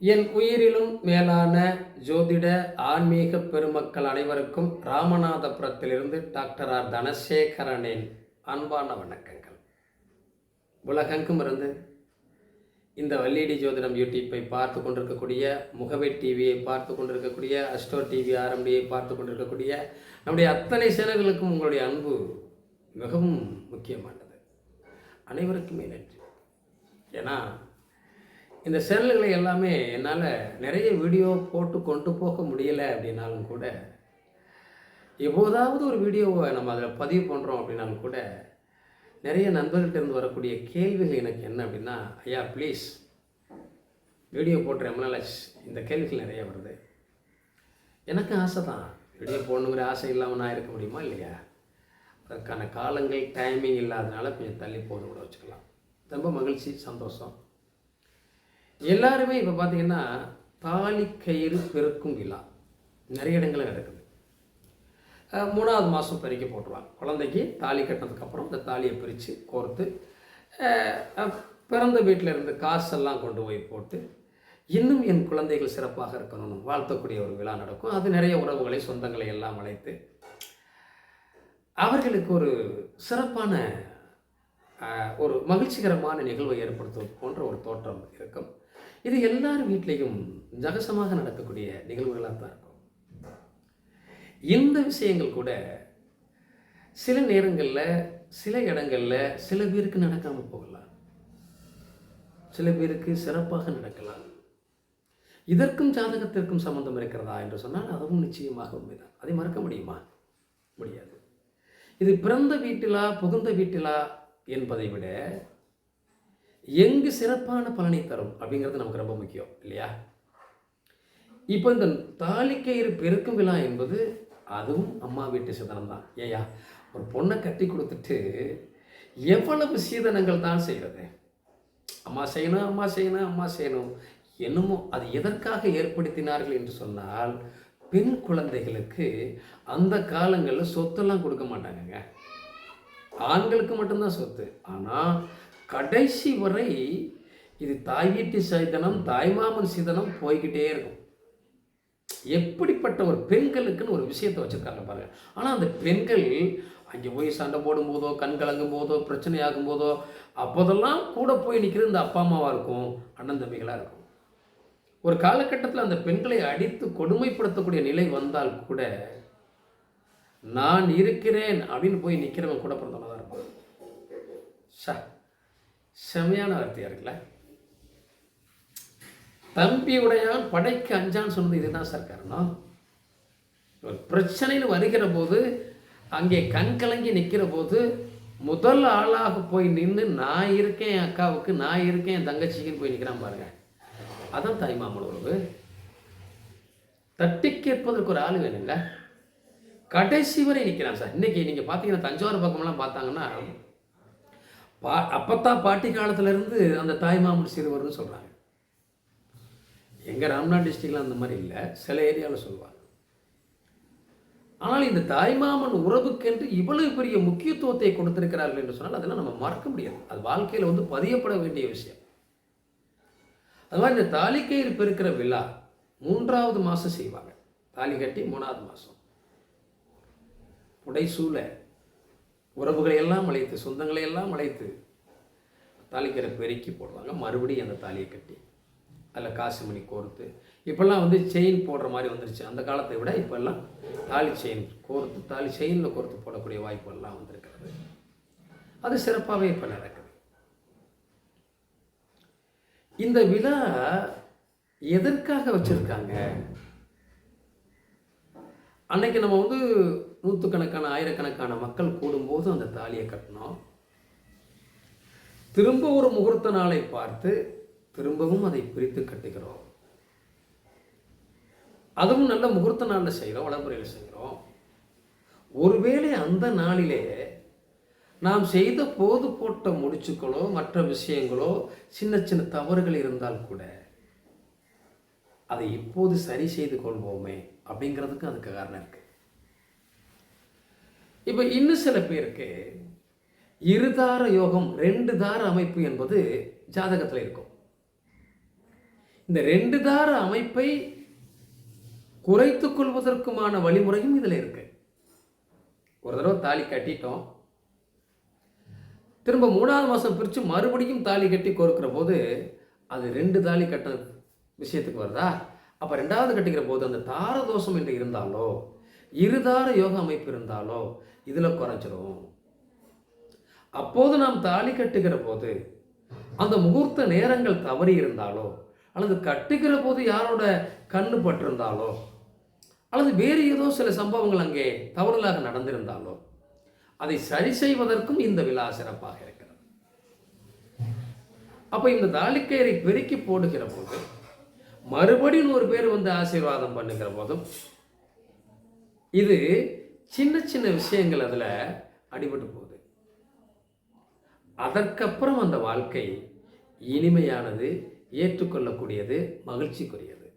என் உயிரிலும் மேலான ஜோதிட ஆன்மீக பெருமக்கள் அனைவருக்கும் ராமநாதபுரத்திலிருந்து டாக்டர் ஆர் தனசேகரனின் அன்பான வணக்கங்கள். உலகெங்கும் இருந்து இந்த வல்லிடி ஜோதிடம் யூடியூப்பை பார்த்து கொண்டிருக்கக்கூடிய முகவை டிவியை பார்த்து கொண்டிருக்கக்கூடிய அஸ்டோ டிவி ஆர்எம்டியை பார்த்து கொண்டிருக்கக்கூடிய நம்முடைய அத்தனை சேனல்களுக்கும் உங்களுடைய அன்பு மிகவும் முக்கியமானது. அனைவருக்குமே நன்றி. ஏன்னா இந்த சேனல்களை எல்லாமே என்னால் நிறைய வீடியோ போட்டு கொண்டு போக முடியலை அப்படின்னாலும் கூட எப்போதாவது ஒரு வீடியோவை நம்ம அதில் பதிவு பண்ணுறோம் அப்படின்னாலும் கூட நிறைய நண்பர்கள்ட்ட இருந்து வரக்கூடிய கேள்விகள் எனக்கு என்ன அப்படின்னா ஐயா ப்ளீஸ் வீடியோ போட்டு ரொம்ப நாள் இந்த கேள்விகள் நிறைய வருது. எனக்கு ஆசை தான் வீடியோ போடணுங்கிற ஆசை இல்லாமல் நான் இருக்க முடியுமா இல்லையா? அதற்கான காலங்கள் டைமிங் இல்லாதனால கொஞ்சம் தள்ளி போகிறத கூட வச்சுக்கலாம். ரொம்ப மகிழ்ச்சி சந்தோஷம். எல்லாருமே இப்போ பார்த்தீங்கன்னா தாலி கயிறு பெருக்கும் விழா. நிறைய இடங்களில் நடக்குது. மூணாவது மாதம் பறிக்க போட்டுருவாங்க. குழந்தைக்கு தாலி கட்டினதுக்கப்புறம் இந்த தாலியை பிரித்து கோர்த்து பிறந்த வீட்டில் இருந்து காசெல்லாம் கொண்டு போய் போட்டு இன்னும் என் குழந்தைகள் சிறப்பாக இருக்கணும்னு வாழ்த்தக்கூடிய ஒரு விழா நடக்கும். அது நிறைய உறவுகளை சொந்தங்களை எல்லாம் அழைத்து அவர்களுக்கு ஒரு சிறப்பான ஒரு மகிழ்ச்சிகரமான நிகழ்வை ஏற்படுத்துவது போன்ற ஒரு தோற்றம் இருக்கும். இது எல்லார் வீட்லேயும் ஜகசமாக நடக்கக்கூடிய நிகழ்வுகளாக தான் இருக்கும். இந்த விஷயங்கள் கூட சில நேரங்களில் சில இடங்களில் சில பேருக்கு நடக்காமல் போகலாம். சில பேருக்கு சிறப்பாக நடக்கலாம். இதற்கும் ஜாதகத்திற்கும் சம்பந்தம் இருக்கிறதா என்று சொன்னால் அதுவும் நிச்சயமாக உண்மைதான். அதை மறக்க முடியுமா? முடியாது. இது பிறந்த வீட்டிலா புகுந்த வீட்டிலா என்பதை விட எங்கு சிறப்பான பலனை தரும் அப்படிங்கிறது நமக்கு ரொம்ப முக்கியம் இல்லையா? இப்போ இந்த தாலிக்கயிறு பெருக்கும் விழா என்பது அதுவும் அம்மா வீட்டு சிதனம் தான். ஏயா ஒரு பொண்ணை கட்டி கொடுத்துட்டு எவ்வளவு சீதனங்கள் தான் செய்கிறது அம்மா செய்யணும் அம்மா செய்யணும் அம்மா செய்யணும். என்னமோ அது எதற்காக ஏற்படுத்தினார்கள் என்று சொன்னால் பெண் குழந்தைகளுக்கு அந்த காலங்களில் சொத்தெல்லாம் கொடுக்க மாட்டாங்கங்க. ஆண்களுக்கு மட்டும்தான் சொத்து. ஆனால் கடைசி வரை இது தாய் வீட்டு சைதனம் தாய்மாமன் சீதனம் போய்கிட்டே இருக்கும். எப்படிப்பட்ட ஒரு பெண்களுக்குன்னு ஒரு விஷயத்தை வச்சுருக்காங்க பாருங்க. ஆனால் அந்த பெண்கள் அங்கே போய் சண்டை போடும் போதோ கண் கலங்கும் போதோ பிரச்சனை ஆகும் போதோ அப்போதெல்லாம் கூட போய் நிற்கிறது இந்த அப்பா அம்மாவாக இருக்கும் அண்ணன் தம்பிகளாக இருக்கும். ஒரு காலகட்டத்தில் அந்த பெண்களை அடித்து கொடுமைப்படுத்தக்கூடிய நிலை வந்தால் கூட நான் இருக்கிறேன் அப்படின்னு போய் நிற்கிறவன் கூட பிறந்தவங்க தான் இருப்பான். ஷா செமையான வார்த்தையாக இருக்குல்ல? தம்பி உடையான் படைக்கு அஞ்சான்னு சொன்னது இதுதான் சார் காரணம். ஒரு பிரச்சனைன்னு வருகிற போது அங்கே கண் கலங்கி நிற்கிற போது முதல் ஆளாக போய் நின்று நான் இருக்கேன் என் அக்காவுக்கு நான் இருக்கேன் என் தங்கச்சிக்குன்னு போய் நிற்கிறான் பாருங்க. அதான் தாய்மாமன் உறவு. தட்டி கேட்பதற்கு ஒரு ஆள் வேணுங்க கடைசி வரை நிற்கிறான் சார். இன்னைக்கு நீங்கள் பார்த்தீங்கன்னா தஞ்சாவூர் பக்கம்லாம் பார்த்தாங்கன்னா பா அப்பத்தா பாட்டி காலத்துல இருந்து அந்த தாய்மாமன் சிறுவர்னு சொல்கிறாங்க எங்கள் ராம்நாத் டிஸ்ட்ரிக்டில் அந்த மாதிரி இல்லை சில ஏரியாவில் சொல்லுவாங்க. ஆனால் இந்த தாய்மாமன் உறவுக்கென்று இவ்வளவு பெரிய முக்கியத்துவத்தை கொடுத்திருக்கிறார்கள் என்று சொன்னால் அதெல்லாம் நம்ம மறக்க முடியாது. அது வாழ்க்கையில் வந்து பதியப்பட வேண்டிய விஷயம். அது மாதிரி இந்த தாலிக்கயிறு பெருக்கிற விழா மூன்றாவது மாதம் செய்வாங்க. தாலி கட்டி மூணாவது மாதம் புடைசூலை உறவுகளை எல்லாம் அழைத்து சொந்தங்களை எல்லாம் அழைத்து தாலிக்கரை பெருக்கி போடுவாங்க மறுபடியும் அந்த தாலியை கட்டி அதில் காசு மணி கோர்த்து இப்போல்லாம் வந்து செயின் போடுற மாதிரி வந்துருச்சு. அந்த காலத்தை விட இப்போல்லாம் தாலி செயின் கோர்த்து தாலி செயினில் கோர்த்து போடக்கூடிய வாய்ப்புகள்லாம் வந்திருக்கிறது. அது சிறப்பாகவே இப்போ நடக்குது. இந்த விழா எதற்காக வச்சுருக்காங்க? அன்னைக்கு நம்ம வந்து நூற்றுக்கணக்கான ஆயிரக்கணக்கான மக்கள் கூடும்போது அந்த தாலியை கட்டினோம். திரும்ப ஒரு முகூர்த்த நாளை பார்த்து திரும்பவும் அதை பிரித்து கட்டுகிறோம். அதுவும் நல்ல முகூர்த்த நாளில் செய்கிறோம் வளமுறையில் செய்கிறோம் ஒருவேளை அந்த நாளிலே நாம் செய்த போது போட்ட முடிச்சுக்களோ மற்ற விஷயங்களோ சின்ன சின்ன தவறுகள் இருந்தால் கூட அதை இப்போது சரி செய்து கொள்வோமே அப்படிங்கிறதுக்கு அதுக்கு காரணம் இருக்குது இப்போ இன்னும் சில பேருக்கு இருதார யோகம் ரெண்டு தார அமைப்பு என்பது ஜாதகத்தில் இருக்கும். இந்த ரெண்டு தார அமைப்பை குறைத்து கொள்வதற்குமான வழிமுறையும் இதில் இருக்கு. ஒரு தடவை தாலி கட்டிட்டோம். திரும்ப மூணாவது மாதம் பிரித்து மறுபடியும் தாலி கட்டி கோர்க்கிற போது அது ரெண்டு தாலி கட்ட விஷயத்துக்கு வருதா? அப்போ ரெண்டாவது கட்டிக்கிற போது அந்த தார தோஷம் என்று இருந்தாலோ இருதார யோக அமைப்பு இருந்தாலோ இதில் குறைஞ்சிரும். அப்போது நாம் தாலி கட்டுகிற போது அந்த முகூர்த்த நேரங்கள் தவறி இருந்தாலோ அல்லது கட்டுகிற போது யாரோட கண்ணு பட்டிருந்தாலோ அல்லது வேறு ஏதோ சில சம்பவங்கள் அங்கே தவறுதலாக நடந்திருந்தாலோ அதை சரி செய்வதற்கும் இந்த விழா சிறப்பாக இருக்கிறது. அப்போ இந்த தாலிக்கயிறை பெருக்கி போடுகிற போது மறுபடியும் ஒரு பேர் வந்து ஆசீர்வாதம் பண்ணுகிற போதும் இது சின்ன சின்ன விஷயங்கள் அதில் அடிபட்டு போகுது. அதற்கப்புறம் அந்த வாழ்க்கை இனிமையானது ஏற்றுக்கொள்ளக்கூடியது மகிழ்ச்சிக்குரியது.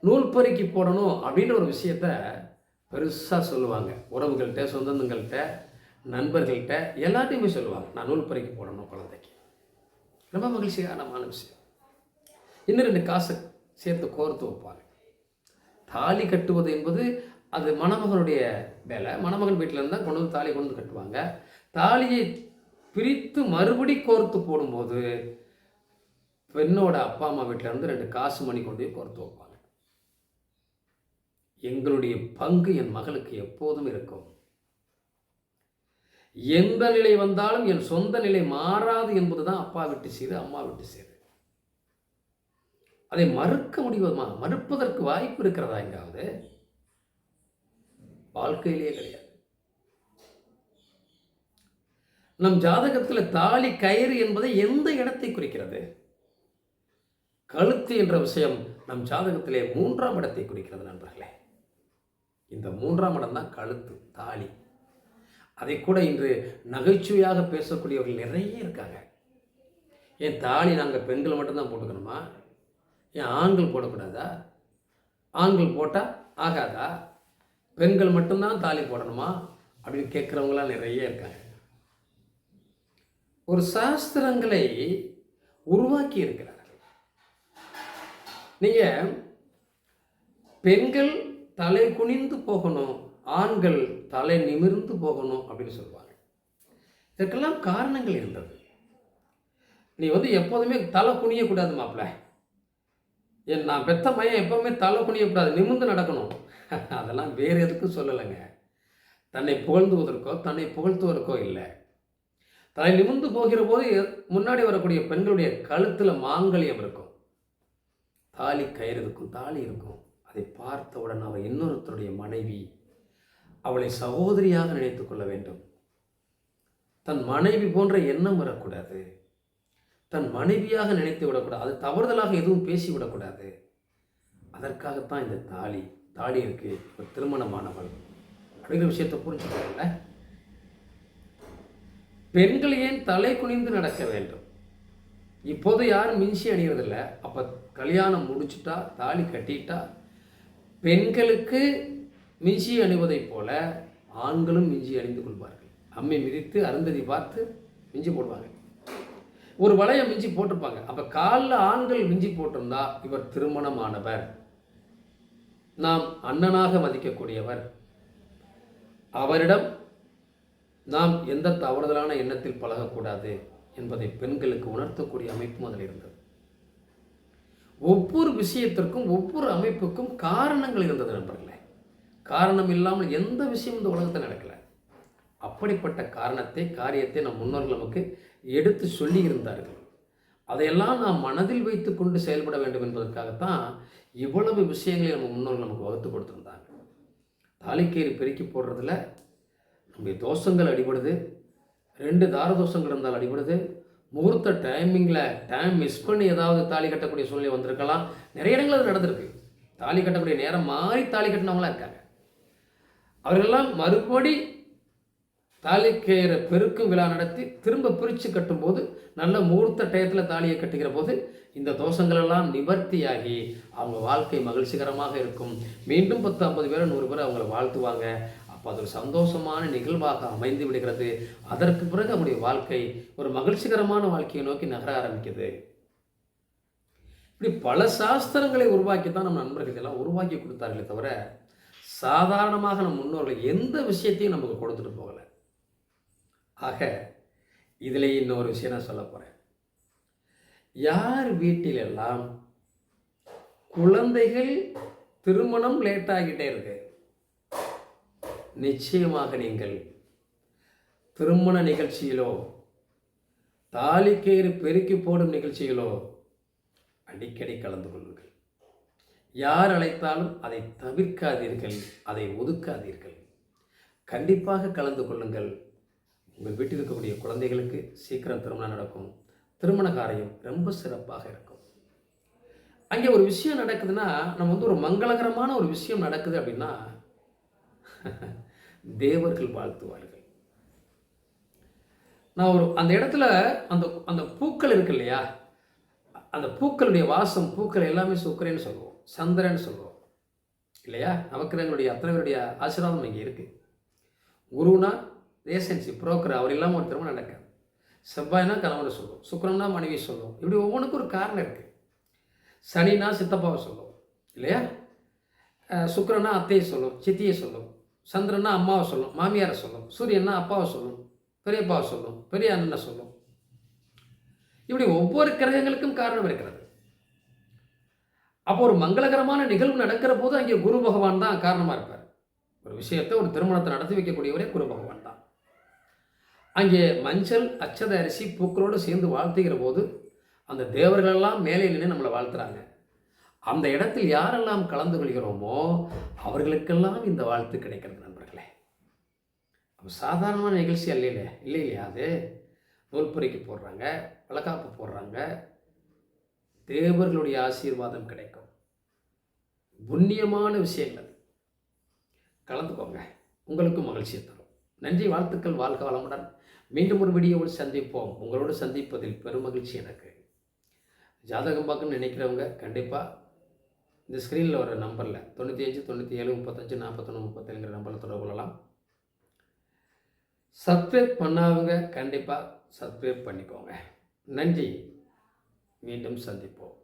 நூல் பருக்கி போடணும் அப்படின்ற ஒரு விஷயத்த பெருசாக சொல்லுவாங்க. உறவுகள்கிட்ட சொந்தங்கள்கிட்ட நண்பர்கள்கிட்ட எல்லாத்தையுமே சொல்லுவாங்க. நான் நூல் பருக்கி போடணும் குழந்தைக்கு. ரொம்ப மகிழ்ச்சிகரமான விஷயம். இன்னும் ரெண்டு காசு சேர்த்து கோர்த்து வைப்பாங்க. தாலி கட்டுவது என்பது அது மணமகனுடைய வேலை. மணமகன் வீட்டில் இருந்தால் கொண்டு வந்து தாலி கொண்டு வந்து கட்டுவாங்க. தாலியை பிரித்து மறுபடி கோர்த்து போடும்போது பெண்ணோட அப்பா அம்மா வீட்டில் இருந்து ரெண்டு காசு மணி கொண்டு போய் கோர்த்து வைப்பாங்க. எங்களுடைய பங்கு என் மகளுக்கு எப்போதும் இருக்கும். எந்த நிலை வந்தாலும் என் சொந்த நிலை மாறாது என்பது தான் அப்பா விட்டு சீரு அம்மா விட்டு சீரு. அதை மறுக்க முடியுமா மறுப்பதற்கு வாய்ப்பு இருக்கிறதா எங்காவது? வாழ்க்கையிலேயே கிடையாது. நம் ஜாதகத்தில் தாலி கயிறு என்பதை எந்த இடத்தை குறிக்கிறது? கழுத்து என்ற விஷயம் நம் ஜாதகத்திலே மூன்றாம் இடத்தை குறிக்கிறது நண்பர்களே. இந்த மூன்றாம் இடம் தான் கழுத்து தாலி. அதை கூட இன்று நகைச்சுவையாக பேசக்கூடியவர்கள் நிறைய இருக்காங்க. ஏன் தாலி நாங்கள் பெண்கள் மட்டும்தான் போட்டுக்கணுமா? ஏன் ஆண்கள் போடக்கூடாதா? ஆண்கள் போட்டால் ஆகாதா? பெண்கள் மட்டும்தான் தாலி போடணுமா? அப்படின்னு கேட்குறவங்களாம் நிறைய இருக்காங்க. ஒரு சாஸ்திரங்களை உருவாக்கி இருக்கிறார்கள். நீங்கள் பெண்கள் தலை குனிந்து போகணும் ஆண்கள் தலை நிமிர்ந்து போகணும் அப்படின்னு சொல்லுவாங்க. இதற்கெல்லாம் காரணங்கள் இருந்தது. நீ வந்து எப்போதுமே தலை குனியக்கூடாது மாப்பிள்ள. என் நான் பெத்த மையம் எப்போவுமே தலை குனியக்கூடாது நிமிர்ந்து நடக்கணும். அதெல்லாம் வேறு எதுக்கும் சொல்லலைங்க. தன்னை புகழ்ந்துவதற்கோ தன்னை புகழ்த்துவதற்கோ இல்லை. தலை நிமிர்ந்து போகிற போது முன்னாடி வரக்கூடிய பெண்களுடைய கழுத்தில் மாங்கல்யம் இருக்கும். தாலி கயிறு இருக்கும் தாலி இருக்கும். அதை பார்த்தவுடன் அவர் இன்னொருத்தருடைய மனைவி அவளை சகோதரியாக நினைத்து கொள்ள வேண்டும். தன் மனைவி போன்ற எண்ணம் வரக்கூடாது. தன் மனைவியாக நினைத்து விடக்கூடாது அது தவறுதலாக எதுவும் பேசிவிடக்கூடாது. அதற்காகத்தான் இந்த தாலி தாலி இருக்கு இப்போ திருமணமானவள் அப்படிங்கிற விஷயத்தை புரிஞ்சுக்கல பெண்கள் ஏன் தலை குனிந்து நடக்க வேண்டும்? இப்போது யாரும் மின்சி அணியறதில்ல. அப்போ கல்யாணம் முடிச்சுட்டா தாலி கட்டிட்டா பெண்களுக்கு மிஞ்சி அணிவதைப் போல ஆண்களும் மிஞ்சி அணிந்து கொள்வார்கள். அம்மை மிதித்து அருந்ததி பார்த்து மிஞ்சி போடுவாங்க ஒரு வளையம் மிஞ்சி போட்டிருப்பாங்க. அப்போ காலில் ஆண்கள் மிஞ்சி போட்டிருந்தா இவர் திருமணமானவர். நாம் அண்ணனாக மதிக்கக்கூடியவர். அவரிடம் நாம் எந்த தவறுதலான எண்ணத்தில் பழகக்கூடாது என்பதை பெண்களுக்கு உணர்த்தக்கூடிய அமைப்பும் அதில் இருந்தது. ஒவ்வொரு விஷயத்திற்கும் ஒவ்வொரு அமைப்புக்கும் காரணங்கள் இருந்தது நண்பர்களே. காரணம் இல்லாமல் எந்த விஷயம் இந்த உலகத்தில் நடக்கலை. அப்படிப்பட்ட காரணத்தை காரியத்தை நம் முன்னோர்கள் நமக்கு எடுத்து சொல்லியிருந்தார்கள். அதையெல்லாம் நாம் மனதில் வைத்து கொண்டு செயல்பட வேண்டும் என்பதற்காகத்தான் இவ்வளவு விஷயங்களை நம்ம முன்னோர்கள் நமக்கு வகுத்து கொடுத்துருந்தாங்க தாலிக்கீறி பெருக்கி போடுறதுல நம்முடைய தோஷங்கள் அடிபடுது. ரெண்டு தார தோஷங்கள் இருந்தால் அடிபடுது. முகூர்த்த டைமிங்கில் டைம் மிஸ் பண்ணி ஏதாவது தாலி கட்டக்கூடிய சூழ்நிலை வந்திருக்கலாம். நிறைய இடங்கள் அது நடந்திருக்கு. தாலி கட்டக்கூடிய நேரம் மாறி தாலி கட்டினவங்களாம் இருக்காங்க. அவர்களெல்லாம் மறுபடி தாலிக்கயிற பெருக்கும் விழா நடத்தி திரும்ப பிரித்து கட்டும்போது நல்ல முகூர்த்த டயத்தில் தாலியை கட்டுகிற போது இந்த தோஷங்களெல்லாம் நிவர்த்தியாகி அவங்க வாழ்க்கை மகிழ்ச்சிகரமாக இருக்கும். மீண்டும் பத்து ஐம்பது பேர் நூறு பேர் அவங்கள வாழ்த்துவாங்க. அப்போ அது ஒரு சந்தோஷமான நிகழ்வாக அமைந்து விடுகிறது. அதற்கு பிறகு அவருடைய வாழ்க்கை ஒரு மகிழ்ச்சிகரமான வாழ்க்கையை நோக்கி நகர ஆரம்பிக்குது. இப்படி பல சாஸ்திரங்களை உருவாக்கி தான் நம்ம நண்பர்கள் இதெல்லாம் உருவாக்கி கொடுத்தார்களே தவிர சாதாரணமாக நம் முன்னோர்கள் எந்த விஷயத்தையும் நமக்கு கொடுத்துட்டு போகலை. ஆக இதிலேயே இன்னொரு விஷயம் நான் சொல்ல போகிறேன் யார் வீட்டிலெல்லாம் குழந்தைகள் திருமணம் லேட் ஆகிட்டே இருக்கு? நிச்சயமாக நீங்கள் திருமண நிகழ்ச்சியிலோ தாலிக்கேறு பெருக்கி போடும் நிகழ்ச்சிகளோ அடிக்கடி கலந்து கொள்ளுங்கள். யார் அழைத்தாலும் அதை தவிர்க்காதீர்கள் அதை ஒதுக்காதீர்கள். கண்டிப்பாக கலந்து கொள்ளுங்கள். உங்கள் வீட்டில் இருக்கக்கூடிய குழந்தைகளுக்கு சீக்கிரம் திருமணம் நடக்கும். திருமண காரியம் ரொம்ப சிறப்பாக இருக்கும். அங்கே ஒரு விஷயம் நடக்குதுன்னா நம்ம வந்து ஒரு மங்களகரமான ஒரு விஷயம் நடக்குது அப்படின்னா தேவர்கள் வாழ்த்துவார்கள். நான் ஒரு அந்த இடத்துல அந்த அந்த பூக்கள் இருக்கு இல்லையா? அந்த பூக்களுடைய வாசம் பூக்கள் எல்லாமே சுக்கரேன்னு சொல்லுவோம் சந்திரன்னு சொல்லுவோம். இல்லையா? நவக்கிரகங்களுடைய அத்தனை பேருடைய ஆசீர்வாதம் இங்கே இருக்குது குருனா ஏசன்சி புரோக்கர் அவர் இல்லாமல் ஒரு திருமணம் நடக்காது. செவ்வாய்னா கணவனை சொல்லுவோம் சுக்கரம்னா மனைவி சொல்லுவோம் இப்படி ஒவ்வொன்றுக்கும் ஒரு காரணம் இருக்குது சனினா சித்தப்பாவை சொல்லுவோம் இல்லையா? சுக்கரனா அத்தையை சொல்லும் சித்தியை சொல்லும் சந்திரனா அம்மாவை சொல்லும் மாமியாரை சொல்லும் சூரியன்னா அப்பாவை சொல்லும் பெரியப்பாவை சொல்லும் பெரிய அண்ணனை சொல்லும். இப்படி ஒவ்வொரு கிரகங்களுக்கும் காரணம் இருக்கிறது. அப்போ ஒரு மங்களகரமான நிகழ்வு நடக்கிற போது அங்கே குரு பகவான் தான் காரணமாக இருப்பார். ஒரு விஷயத்தை ஒரு திருமணத்தை நடத்தி வைக்கக்கூடியவரே குரு பகவான். அங்கே மஞ்சள் அச்சத அரிசி பூக்களோடு சேர்ந்து வாழ்த்துகிற போது அந்த தேவர்களெல்லாம் மேலே நின்று நம்மளை வாழ்த்துறாங்க. அந்த இடத்தில் யாரெல்லாம் கலந்து கொள்கிறோமோ அவர்களுக்கெல்லாம் இந்த வாழ்த்து கிடைக்கிறது நண்பர்களே. சாதாரணமான நிகழ்ச்சி அல்ல இல்லை இல்லை இல்லையா அது? நூல்புரைக்கு போடுறாங்க வளக்காப்பு போடுறாங்க. தேவர்களுடைய ஆசீர்வாதம் கிடைக்கும். புண்ணியமான விஷயங்கள். கலந்துக்கோங்க. உங்களுக்கும் மகிழ்ச்சியை தரும். நன்றி வாழ்த்துக்கள் வாழ்க வளமுடன். மீண்டும் ஒரு வீடியோவில் சந்திப்போம். உங்களோடு சந்திப்பதில் பெரும் மகிழ்ச்சி எனக்கு. ஜாதகம் பார்க்கணும்னு நினைக்கிறவங்க கண்டிப்பாக இந்த ஸ்க்ரீனில் வர நம்பரில் தொண்ணூற்றி அஞ்சு தொண்ணூற்றி ஏழு முப்பத்தஞ்சு நாற்பத்தொன்று முப்பத்தேழுங்கிற நம்பரில் தொடர்பு கொள்ளலாம். சப்ஸ்கிரைப் பண்ணாதவங்க கண்டிப்பாக சப்ஸ்கிரைப் பண்ணிக்கோங்க. நன்றி. மீண்டும் சந்திப்போம்.